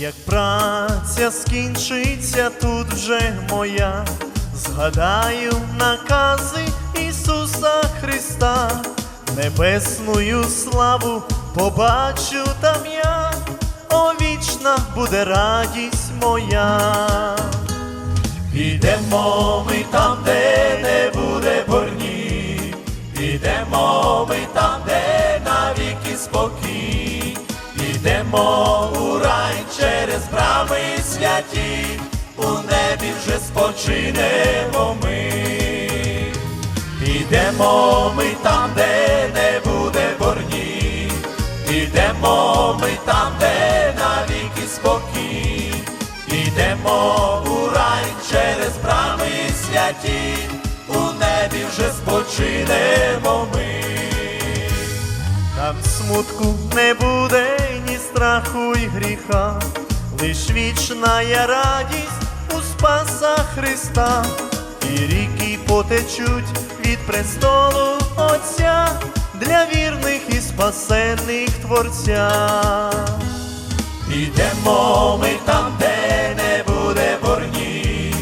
Як праця скінчиться тут вже моя, згадаю накази Ісуса Христа, небесную славу побачу там я, о вічна буде радість моя. Ідемо ми там, де не буде борні, ідемо ми там, де навіки спокій, ідемо у рай брами святі, у небі вже спочинемо ми. Ідемо ми там, де не буде борні, ідемо ми там, де навіки спокій, ідемо у рай через брами святі, у небі вже спочинемо ми. Там смутку не буде ні страху й гріха, лиш вічна я радість у Спаса Христа, і ріки потечуть від престолу Отця для вірних і спасенних Творця. Ідемо ми там, де не буде борні,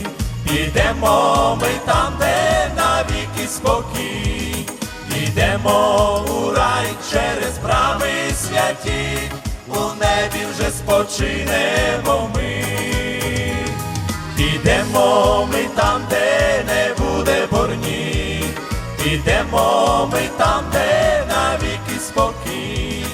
ідемо ми там, де навіки спокій, ідемо у рай через брами святі, у небі вже спочинемо ми. Ідемо ми там, де не буде борні, ідемо ми там, де навіки спокій,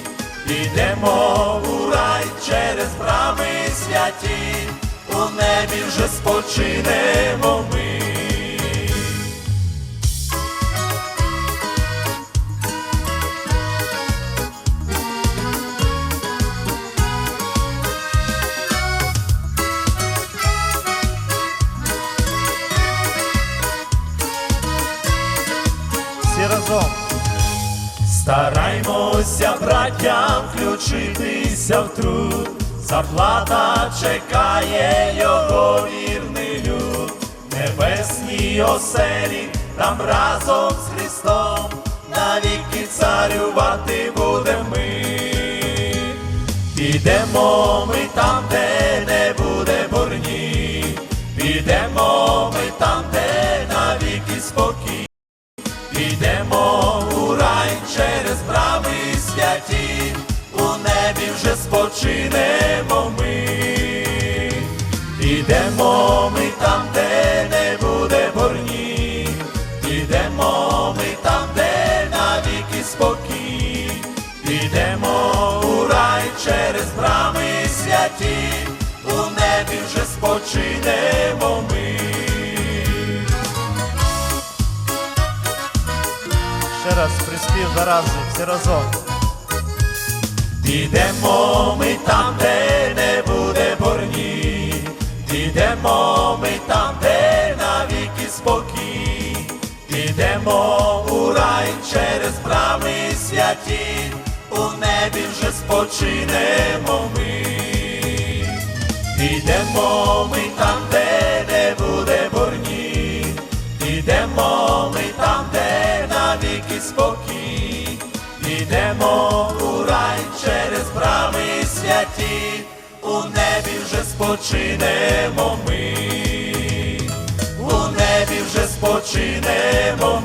ідемо у рай через брами святі, у небі вже спочинемо Стараймося, браттям, включитися в труд, заплата чекає його вірний люд, небесній оселі, там разом з Христом, навіки царювати будем ми. Підемо ми там, де не буде борні, підемо ми там, де навіки спокій. Ідемо у рай через брами святі, у небі вже спочинемо ми. Ідемо ми там, де не буде борні, ідемо ми там, де навіки спокій, ідемо у рай через брами святі, Ще раз приспів два всі разом. Ідемо ми там, де не буде борні, ідемо ми там, де навіки спокій, ідемо у рай через брами святі, у небі вже спочинемо ми. Ідемо ми ідемо у рай через брами святі, у небі вже спочинемо ми, у небі вже спочинемо